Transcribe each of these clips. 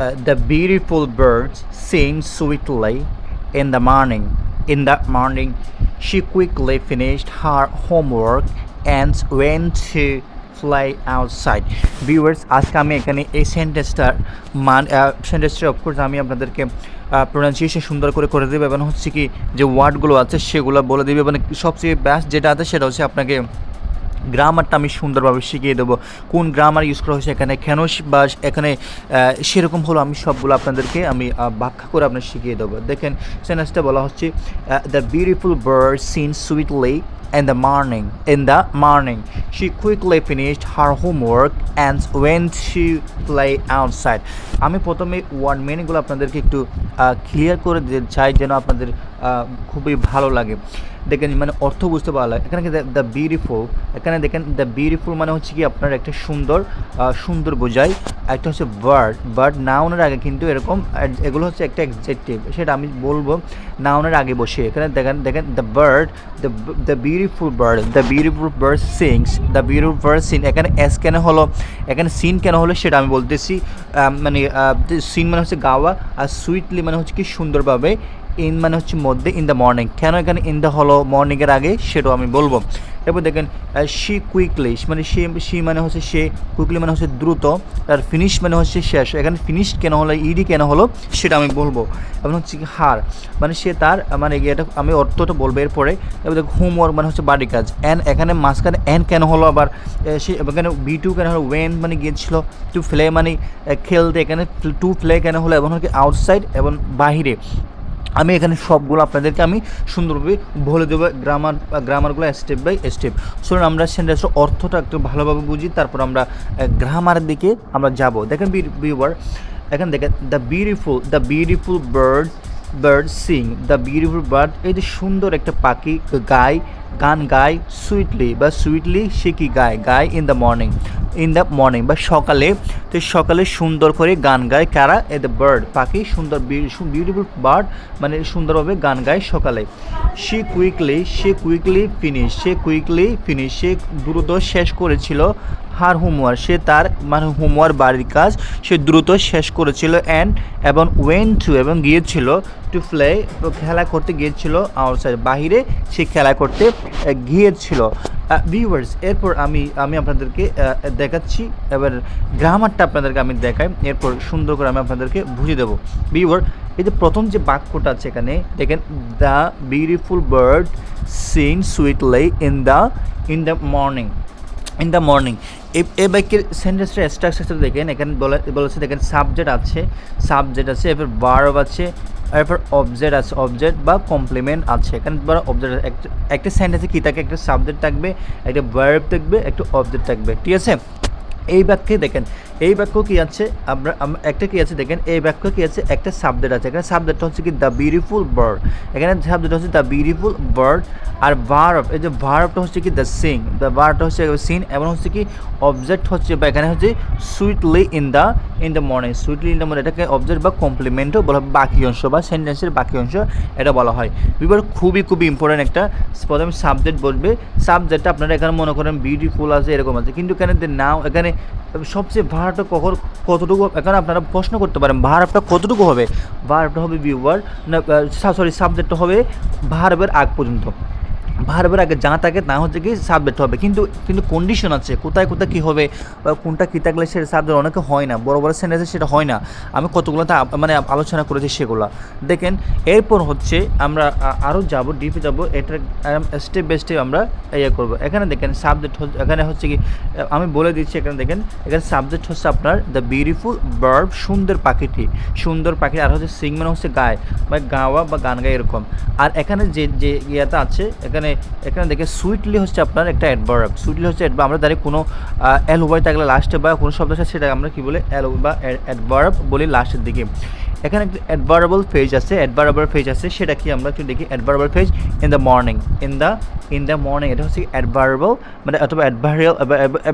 the beautiful birds sing sweetly in the morning. In the morning, she quickly finished her homework and went to fly outside. Viewers, আজকে আমি এখানে এই সেন্টেন্সটার মান সেন্টেন্সটা of course আমি আপনাদেরকে প্রোনাউন্সিয়েশন সুন্দর করে করে দেবে এবং হচ্ছে কি যে ওয়ার্ডগুলো আছে সেগুলো বলে দেবে মানে সবচেয়ে ব্যাস্ট যেটা আছে সেটা হচ্ছে আপনাকে গ্রামারটা আমি সুন্দরভাবে শিখিয়ে দেবো। কোন গ্রামার ইউজ করা হয়েছে, এখানে কেন বা এখানে সেরকম হলো আমি সবগুলো আপনাদেরকে আমি ব্যাখ্যা করে আপনার শিখিয়ে দেবো। দেখেন সেন্টেন্সটা বলা হচ্ছে the beautiful bird sing sweetly in the morning, in the morning. She quickly finished her homework and went to play outside. আমি প্রথমে ওয়ান মিনিটগুলো আপনাদেরকে একটু ক্লিয়ার করে দিতে চাই যেন আপনাদের খুবই ভালো লাগে। দেখেন মানে অর্থ বুঝতে ভালো লাগে এখানে দ্য বিউটিফুল এখানে দেখেন দ্য বিউটিফুল মানে হচ্ছে কি আপনার একটা সুন্দর সুন্দর বোঝায় একটা হচ্ছে বার্ড বার্ড নাউনের আগে কিন্তু এরকম এগুলো হচ্ছে একটা এক্সেক্টিভ সেটা আমি বলব নাউনের আগে বসে। এখানে দেখেন দেখেন the bird the the beautiful bird the beautiful bird sings the beautiful bird sing এখানে এস কেন হলো? এখানে সিন কেন হলো সেটা আমি বলতেছি। মানে সিন মানে হচ্ছে গাওয়া, আর সুইটলি মানে হচ্ছে কি সুন্দরভাবে ইন মানে হচ্ছে মধ্যে ইন দ্য মর্নিং কেন এখানে ইন দ্য হলো মর্নিংয়ের আগে? সেটাও আমি বলব। এরপর দেখেন শি কুইকলি মানে সে সি মানে হচ্ছে সে কুইকলি মানে হচ্ছে দ্রুত তার ফিনিশ মানে হচ্ছে শেষ। এখানে ফিনিশ কেন হলো ইডি কেন হলো, সেটা আমি বলব। এবং হচ্ছে হার মানে সে তার মানে এটা আমি অর্থটা বলব এরপরে। এবার দেখো হোমওয়ার্ক মানে হচ্ছে বাড়ির কাজ। অ্যান এখানে মাঝখানে অ্যান কেন হলো আবার সে, এখানে বি টু কেন হলো ওয়েন মানে গিয়েছিল টু প্লে মানে খেলতে, এখানে টু প্লে কেন হলো, এবং হচ্ছে আউটসাইড এবং বাহিরে। আমি এখানে সবগুলো আপনাদেরকে আমি সুন্দরভাবে বলে দেবো গ্রামার গ্রামারগুলো স্টেপ বাই স্টেপ শুনুন আমরা সেন্টেন্সের অর্থটা একটু ভালোভাবে বুঝি, তারপর আমরা গ্রামারের দিকে আমরা যাব। দেখেন বিউবার এখানে দেখেন the beautiful the beautiful bird bird sing the beautiful bird এই যে সুন্দর একটা পাখি গায় গান গায় সুইটলি বা সুইটলি সে কি গায়? গায় in the morning in the morning বা সকালে। তো সকালে সুন্দর করে গান গায় কারা এ দ্য বার্ড পাখি সুন্দর বিউটিফুল বার্ড মানে সুন্দরভাবে গান গায় সকালে। সে কুইকলি সে কুইকলি ফিনিশ সে কুইকলি ফিনিশ সে দ্রুত শেষ করেছিল। হার হোমওয়ার্ক সে তার মানে হোমওয়ার্ক বাড়ির কাজ সে দ্রুত শেষ করেছিল অ্যান্ড এবং ওয়েন টু এবং গিয়েছিল টু প্লে খেলা করতে গিয়েছিল আউটসাইড বাহিরে সে খেলা করতে গিয়েছিল। ভিউয়ার্স এরপর আমি আমি আপনাদেরকে দেখাচ্ছি, এবার গ্রামারটা আপনাদেরকে আমি দেখাই, এরপর সুন্দর করে আমি আপনাদেরকে বুঝিয়ে দেবো। ভিউয়ার এই যে প্রথম যে বাক্যটা আছে এখানে, দেখেন the beautiful bird sing sweetly in the in the morning in the morning এই বাক্যের সেন্টেন্সটা স্ট্রাকচার দেখেন, এখানে বলে, বলেছে, দেখেন সাবজেক্ট আছে সাবজেক্ট আছে, এরপর বার্ব আছে, এরপর অবজেক্ট আছে অবজেক্ট বা কমপ্লিমেন্ট আছে। এখানে ধরো অবজেক্ট একটা একটা সেন্টেন্সে কী থাকে? একটা সাবজেক্ট থাকবে, একটা ভার্ব থাকবে, একটা অবজেক্ট থাকবে। ঠিক আছে? এই বাক্যে দেখেন, এই বাক্য কি আছে? আমরা একটা কি আছে? দেখেন, এই বাক্য কি আছে? একটা সাবজেক্ট আছে। এখানে সাবজেক্টটা হচ্ছে কি দ্য বিউটিফুল বার্ড এখানে সাবজেক্ট হচ্ছে দ্য বিউটিফুল বার্ড আর ভার্ব এই যে ভার্বটা হচ্ছে কি দ্য সিং দ্য ভার্বটা হচ্ছে সিন এবং হচ্ছে কি অবজেক্ট হচ্ছে বা এখানে হচ্ছে sweetly in the in the morning sweetly in the morning এটাকে অবজেক্ট বা কমপ্লিমেন্টও বলা বাকি অংশ বা সেন্টেন্সের বাকি অংশ এটা বলা হয়। বিবার খুবই খুবই ইম্পর্টেন্ট একটা, প্রথমে সাবজেক্ট বলবে। সাবজেক্টটা আপনারা এখানে মনে করেন বিউটিফুল আছে, এরকম আছে। কিন্তু এখানে নাও এখানে সবচেয়ে ভাড়াটা কখন কতটুকু এখন আপনারা প্রশ্ন করতে পারেন ভাড়াটা কতটুকু হবে? ভাড়াটা হবে বিওয়ার না সরি সাবজেক্টটা হবে ভার্বের আগ পর্যন্ত। ভার্বের আগে যা থাকে, তা হচ্ছে কি সাবজেক্ট হবে। কিন্তু কিন্তু কন্ডিশন আছে, কোথায় কোথায় কী হবে বা কোনটা কী থাকলে সেটা সাবজেক্ট অনেকে হয় না, বড় বড় সেন্টেন্সে সেটা হয় না। আমি কতগুলো তা মানে আলোচনা করেছি সেগুলো। দেখেন, এরপর হচ্ছে আমরা আরও যাব ডিপে যাব এটা স্টেপ বাই স্টেপ আমরা ইয়ে করব। এখানে দেখেন সাবজেক্ট হচ্ছে, এখানে হচ্ছে কি আমি বলে দিচ্ছি এখানে দেখেন, এখানে সাবজেক্ট হচ্ছে আপনার দ্য বিউটিফুল বার্ব সুন্দর পাখিটি। সুন্দর পাখি, আর হচ্ছে সিং মানে হচ্ছে গায়, বা গাওয়া বা গান গায় এরকম। আর এখানে যে যে ইয়েটা আছে, এখানে এখানে দেখে সুইটলি হচ্ছে আপনার একটা অ্যাডভার্ব সুইটলি হচ্ছে adverb। আমরা দাঁড়িয়ে কোনো এল উভয় থাকলে লাস্টে বা কোনো শব্দ আছে সেটা আমরা কি বলে? এল বা অ্যাডভার্ব বলি লাস্টের দিকে। এখানে একটা অ্যাডভারেবল ফেজ আছে অ্যাডভারেবল ফেজ আছে সেটা কি আমরা একটু দেখি। Adverbial phrase in the morning in the in the morning এটা হচ্ছে অ্যাডভারেবল মানে অথবা অ্যাডভারিয়াল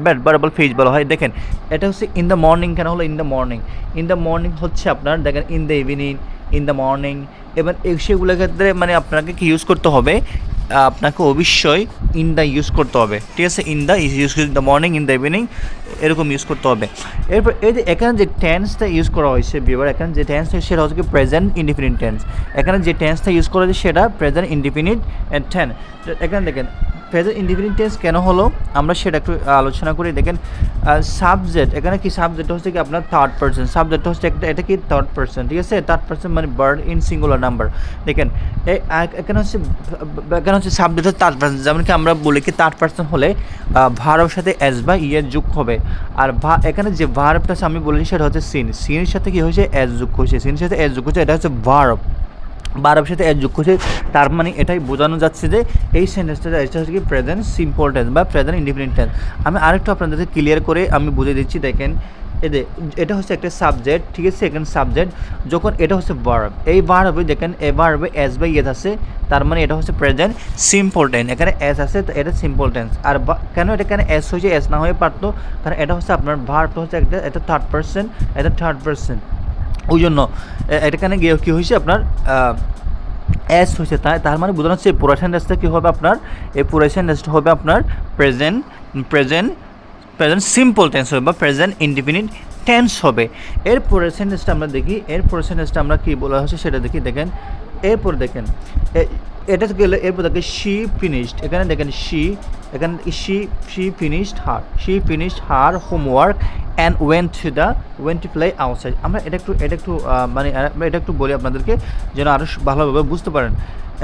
অ্যাডভারেবল ফেজ বলা হয়। দেখেন, এটা হচ্ছে ইন দ্য মর্নিং কেন হলো? In the morning in the morning হচ্ছে আপনার, দেখেন in the evening in the morning এবং এই সেগুলোর ক্ষেত্রে মানে আপনাকে কি ইউজ করতে হবে? আপনাকে অবশ্যই ইন দ্য ইউজ করতে হবে। ঠিক আছে? In the use in the morning in the evening এরকম ইউজ করতে হবে। এরপর এই যে এখানে যে টেন্সটা ইউজ করা হয়েছে বিবার এখানে যে টেন্স সেটা হচ্ছে প্রেজেন্ট ইন্ডিপেন্ডেন্ট টেন্স এখানে যে টেন্সটা ইউজ করা হয়েছে সেটা প্রেজেন্ট ইন্ডিপেন্ডেন্ট টেন এখানে দেখেন প্রেজেন্ট ইন্ডিপেন্ডেন্ট টেন্স কেন হলো? আমরা সেটা একটু আলোচনা করি। দেখেন সাবজেক্ট এখানে কি সাবজেক্ট হচ্ছে কি আপনার থার্ড পার্সন সাবজেক্ট হচ্ছে একটা, এটা কি থার্ড পার্সন ঠিক আছে? থার্ড পার্সন মানে বার্ড ইন সিঙ্গুলার নাম্বার দেখেন এখানে হচ্ছে এখানে হচ্ছে সাবজেক্ট হচ্ছে থার্ড পার্সন যেমন কি আমরা বলি কি থার্ড পার্সন হলে ভার্বের সাথে এস বা ইয়ের যোগ হবে। আর ভা- এখানে যে ভার্বটা আমি বলেছি সেটা হচ্ছে সিন সিনের সাথে কি হয়েছে? এস যোগ হয়েছে। সিনের সাথে এস যোগ হয়েছে, এটা হচ্ছে ভার্ব বারবের সাথে এর যোগ করছে তার মানে এটাই বোঝানো যাচ্ছে যে এই সেন্টেন্সটা এটা হচ্ছে কি প্রেজেন্ট সিম্পল টেন্স বা প্রেজেন্ট ইন্ডিপেন্ডেন্ট টেন্স আমি আরেকটু আপনাদের ক্লিয়ার করে আমি বুঝিয়ে দিচ্ছি, দেখেন এদের এটা হচ্ছে একটা সাবজেক্ট ঠিক আছে সেকেন্ড সাবজেক্ট যখন এটা হচ্ছে ভার্ব এই ভার্বে দেখেন এ ভার্বে এস বাই এস আছে, তার মানে এটা হচ্ছে প্রেজেন্ট সিম্পল টেন্স এখানে এস আছে এটা সিম্পল টেন্স আর কেন এটা কেন এস হয়েছে এস না হয়ে পারতো? কারণ এটা হচ্ছে আপনার ভার্বটা হচ্ছে একটা এটা থার্ড পার্সন এটা থার্ড পার্সন ওই জন্য এটাখানে গিয়ে কী হয়েছে আপনার এস হয়েছে, তাই তার মানে বোঝানো হচ্ছে পুরো সেন্টেন্সটা কী হবে আপনার, এই পুরো সেন্টেন্সটা হবে আপনার present present present simple tense হবে বা প্রেজেন্ট ইন্ডিপেন্ডেন্ট টেন্স হবে। এর পরের সেন্টেন্সটা আমরা দেখি, এর পরের সেন্টেন্সটা আমরা কী বলা হচ্ছে সেটা দেখি, দেখেন, এরপর দেখেন এটা গেলে এরপর দেখেন শি ফিনিশড এখানে দেখেন শি এখানে she she finished her she finished her homework and went to the went to play outside আমরা এটা একটু এটা একটু মানে আমরা এটা একটু বলি আপনাদেরকে, যেন আরও ভালোভাবে বুঝতে পারেন।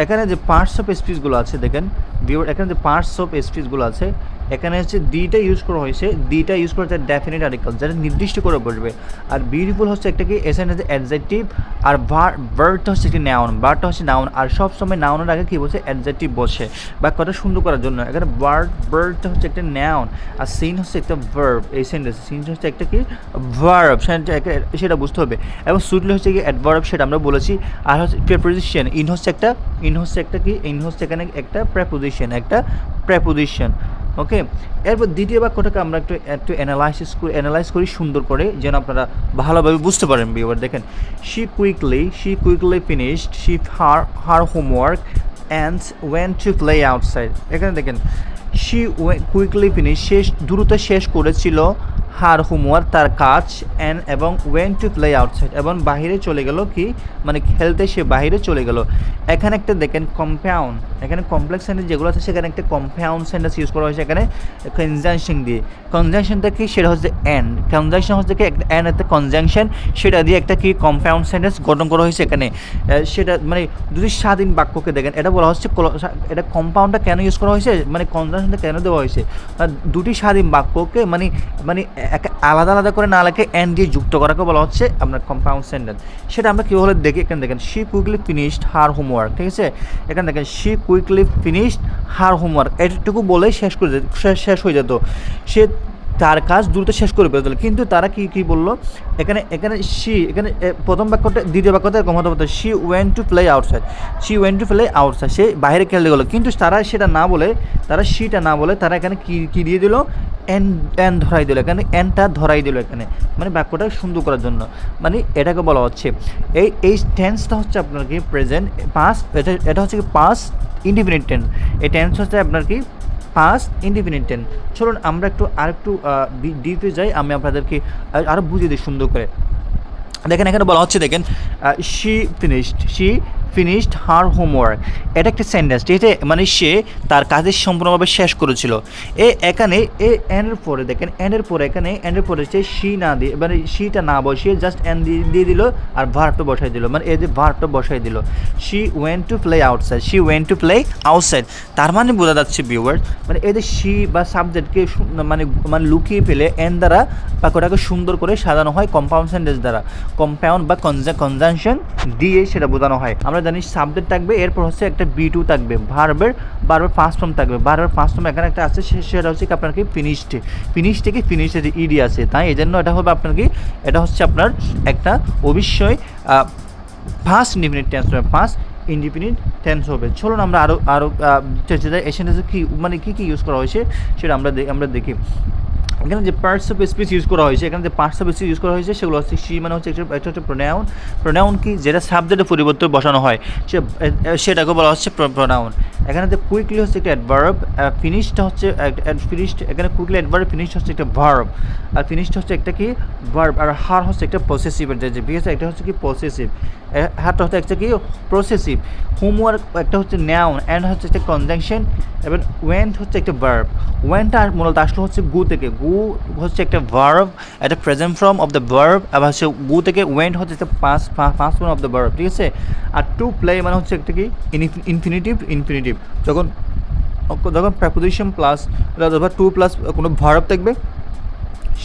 এখানে যে পার্টস অফ স্পিচগুলো আছে, দেখেন ভিউর এখানে যে পার্টস অফ স্পিচগুলো আছে এখানে হচ্ছে দিটা ইউজ করা হয়েছে। দিটা ইউজ করা হচ্ছে ডেফিনেট আর্টিকেল যেটা নির্দিষ্ট করে বসবে। আর বিউটিফুল হচ্ছে একটা কি? এসেন হচ্ছে অ্যাডজেক্টিভ আর বার্ডটা হচ্ছে একটি নাউন বার্ডটা হচ্ছে নাউন আর সব সময় নাউনের আগে কী বলছে অ্যাডজেক্টিভ বসে। বা কথা সুন্দর করার জন্য। এখানে বার্ড বার্ডটা হচ্ছে একটা নাউন আর সিন হচ্ছে একটা ভার্ব এই সেন্টেন্স সিন হচ্ছে একটা কি? ভার্ব সেটা বুঝতে হবে। এবং সুটলি হচ্ছে কি? অ্যাডভার্ব সেটা আমরা বলেছি। আর হচ্ছে প্রেপোজিশন ইন হচ্ছে একটা ইন হচ্ছে একটা কি? ইন হচ্ছে এখানে একটা প্রেপোজিশন একটা প্রেপোজিশন ওকে এরপর দ্বিতীয় বাক্যটাকে আমরা একটু একটু অ্যানালাইসিস করি অ্যানালাইজ করি, সুন্দর করে, যেন আপনারা ভালোভাবে বুঝতে পারেন বিবার দেখেন। She quickly she quickly finished she her her homework and went to play outside এখানে দেখেন শি কুইকলি ফিনিশ শেষ, দ্রুত শেষ করেছিল হার হোমওয়ার্ক তার কাজ অ্যান্ড এবং ওয়েন টু প্লে আউটসাইড এবং বাইরে চলে গেল কি? মানে খেলতে সে বাইরে চলে গেল। এখানে একটা দেখেন কম্পাউন্ড এখানে কমপ্লেক্স সেন্টেন্স যেগুলো আছে সেখানে একটা কম্পাউন্ড সেন্টেন্স ইউজ করা হয়েছে এখানে কনজাংশন দিয়ে। কনজাংশনটা কি? সেটা হচ্ছে এন কনজাংশন হচ্ছে কি? এন একটা কনজাংশন সেটা দিয়ে একটা কি? কম্পাউন্ড সেন্টেন্স গঠন করা হয়েছে এখানে। সেটা মানে দুটি স্বাধীন বাক্যকে দেখেন, এটা বলা হচ্ছে এটা কম্পাউন্ডটা কেন ইউজ করা হয়েছে? মানে কনজাংশনটা কেন দেওয়া হয়েছে? দুটি স্বাধীন বাক্যকে মানে মানে আলাদা আলাদা করে না লেখে এন দিয়ে যুক্ত করাকে বলা হচ্ছে আপনার কম্পাউন্ড সেন্টেন্স সেটা আমরা কীভাবে দেখি? এখানে দেখেন she quickly finished her homework ঠিক আছে? এখানে দেখেন she quickly finished her homework এটুকু বলেই শেষ করে শেষ হয়ে যেত। সে তার কাজ দ্রুত শেষ করে ফেলতে কিন্তু তারা কি কি বলল? এখানে এখানে শি এখানে প্রথম বাক্যটা, দ্বিতীয় বাক্যটা এরকম হতে পারতো। She went to play outside she went to play outside সে বাইরে খেলতে গেলো। কিন্তু তারা সেটা না বলে, তারা শিটা না বলে, তারা এখানে কি কি দিয়ে দিল? এন এন ধরাই দিল। এখানে এনটা ধরাই দিল এখানে। মানে বাক্যটা সুন্দর করার জন্য। মানে এটাকে বলা হচ্ছে, এই এই টেন্সটা হচ্ছে আপনার কি প্রেজেন্ট পাস এটা এটা হচ্ছে কি পাস ইন্ডিপেন্ডেন্ট টেন্স এই টেন্স হচ্ছে আপনার কি পাস ইন্ডিপেন্ডেন্ট টেন্স চলুন আমরা একটু আর একটু ডিপে যাই, আমি আপনাদেরকে আরও বুঝিয়ে দিই সুন্দর করে। দেখেন এখানে বলা হচ্ছে, দেখেন she finished she finished her homework এটা একটা সেন্টেন্স এটা মানে সে তার কাজের সম্পূর্ণভাবে শেষ করেছিল। এ এখানে, এ এনের পরে দেখেন এনের পরে এখানে এনের পরে সে সি না দিয়ে মানে সিটা না বসিয়ে জাস্ট এন দিয়ে দিল আর ভার্বটা বসাই দিল। মানে এই যে ভার্বটা বসাই দিল। She went to play outside she went to play outside তার মানে বোঝা যাচ্ছে ভিউয়ার মানে এই যে শি বা সাবজেক্টকে মানে মানে লুকিয়ে ফেলে এন দ্বারা বাক্যটাকে সুন্দর করে সাজানো হয় কম্পাউন্ড সেন্টেন্স দ্বারা। কম্পাউন্ড বা কনজাংশন দিয়ে সেটা বোঝানো হয়। আমরা জানি সাবজেক্ট থাকবে, এরপর হচ্ছে একটা বি টু থাকবে ভার্বের বারবার ফার্স্ট ফর্ম থাকবে। বারবার ফার্স্ট ফর্ম এখানে একটা আছে সেটা হচ্ছে কি আপনার কি ফিনিশড ফিনিশ থেকে ফিনিশ ইডি আছে, তাই? এই জন্য এটা হবে আপনার কি, এটা হচ্ছে আপনার একটা অবশ্যই ফার্স্ট ইন্ডিপেন্ডেন্ট টেন্স হবে ফার্স্ট ইন্ডিপেন্ডেন্ট টেন্স হবে। চলুন আমরা আরও আরও যাই এসেন্টেন্সে কী মানে কী কী ইউজ করা হয়েছে, সেটা আমরা আমরা দেখি। এখানে যে পার্টস অফ স্পিচ ইউজ করা হয়েছে, এখানে যে পার্টস অফ স্পিচ ইউজ করা হয়েছে, সেগুলো হচ্ছে সি মানে হচ্ছে একটা হচ্ছে প্রোনাউন প্রোনাউন কি? যেটা সাবজেক্টের পরিবর্তে বসানো হয়, সে সেটাকে বলা হচ্ছে প্রোনাউন এখানে যে কুইকলি হচ্ছে একটা অ্যাডভার্ব ফিনিশটা হচ্ছে ফিনিশড এখানে কুইকলি অ্যাডভার্ব ফিনিশ হচ্ছে একটা ভার্ব আর ফিনিশটা হচ্ছে একটা কি? ভার্ব আর হার হচ্ছে একটা পসেসিভের যে আছে একটা হচ্ছে কি? পসেসিভ হারটা হচ্ছে একটা কি প্রসেসিভ হোমওয়ার্ক একটা হচ্ছে নাউন অ্যান্ড হচ্ছে একটা কনজাংশন এবং ওয়েন্ট হচ্ছে একটা ভার্ব ওয়েন্টটা মূলত আসলে হচ্ছে গু থেকে। গু হচ্ছে একটা ভার্ব একটা present form of the verb আবার হচ্ছে গু থেকে ওয়েন্ট হচ্ছে একটা পাঁচ পাঁচ ফর্ম অফ দ্য ভার্ব ঠিক আছে? আর টু প্লে মানে হচ্ছে একটা কি ইনফিনিটিভ ইনফিনিটিভ যখন যখন প্রেপোজিশন প্লাস অথবা টু প্লাস কোনো ভার্ব থাকবে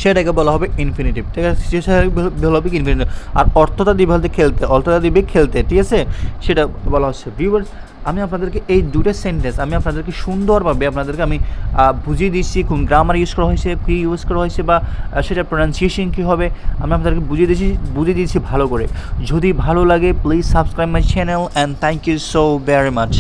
সেটাকে বলা হবে ইনফিনিটিভ ঠিক আছে? সেটাকে বলা হবে ইনফিনিটিভ আর অর্থটা দিবে বলতে খেলতে, অর্থটা দিবে খেলতে, ঠিক আছে? সেটা বলা হচ্ছে। ভিউয়ার্স আমি আপনাদেরকে এই দুটো সেন্টেন্স আমি আপনাদেরকে সুন্দরভাবে আপনাদেরকে আমি বুঝিয়ে দিচ্ছি, কোন গ্রামার ইউজ করা হয়েছে, কী ইউজ করা হয়েছে, বা সেটা প্রোনাউন্সিয়েশন কী হবে, আমি আপনাদেরকে বুঝিয়ে দিয়েছি বুঝিয়ে দিয়েছি ভালো করে। যদি ভালো লাগে please subscribe my channel and thank you so very much